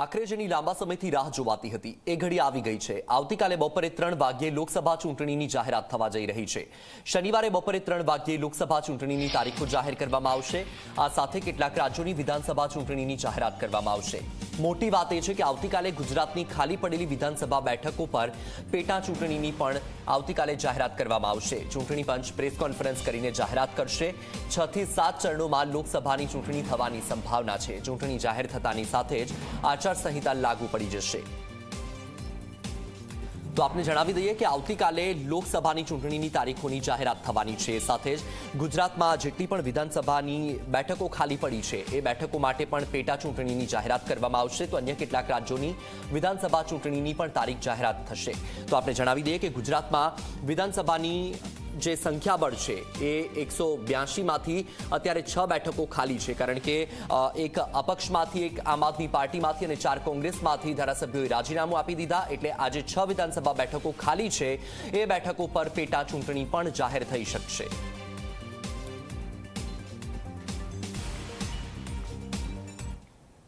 આખરે જેની લાંબા સમયથી રાહ જોવાતી હતી. એ ઘડી આવી ગઈ છે. આવતીકાલે બપોરે ત્રણ વાગ્યે લોકસભા ચૂંટણીની જાહેરાત થવા જઈ રહી છે. શનિવારે બપોરે ત્રણ વાગ્યે લોકસભા ચૂંટણીની તારીખો જાહેર કરવામાં આવશે. આ સાથે કેટલાક રાજ્યોની વિધાનસભા ચૂંટણીની જાહેરાત કરવામાં આવશે. મોટી વાત એ છે કે આવતીકાલે ગુજરાતની ખાલી પડેલી વિધાનસભા બેઠકો પર પેટા ચૂંટણીની પણ આવતીકાલે જાહેરાત કરવામાં આવશે. ચૂંટણી પંચ પ્રેસ કોન્ફરન્સ કરીને જાહેરાત કરશે. છ થી સાત ચરણોમાં લોકસભાની ચૂંટણી થવાની સંભાવના છે. ચૂંટણી જાહેર થતાની સાથે જ આચારસંહિતા લાગુ પડી જશે. તો આપને જણાવી દઈએ કે આવતીકાલે લોકસભાની ચૂંટણીની તારીખોની જાહેરાત થવાની છે. સાથે જ ગુજરાતમાં જેટલી પણ વિધાનસભાની બેઠકો ખાલી પડી છે, એ બેઠકો માટે પણ પેટા ચૂંટણીની જાહેરાત કરવામાં આવશે. તો અન્ય કેટલાક રાજ્યોની વિધાનસભા ચૂંટણીની પણ તારીખ જાહેરાત થશે. તો આપણે જણાવી દઈએ કે ગુજરાતમાં વિધાનસભાની જે સંખ્યાબળ છે એ એકસો બ્યાસીમાંથી અત્યારે છ બેઠકો ખાલી છે. કારણ કે એક અપક્ષમાંથી, એક આમ આદમી પાર્ટીમાંથી અને ચાર કોંગ્રેસમાંથી ધારાસભ્યોએ રાજીનામું આપી દીધા એટલે આજે છ વિધાનસભા બેઠકો ખાલી છે. એ બેઠકો પર પેટા ચૂંટણી પણ જાહેર થઈ શકશે.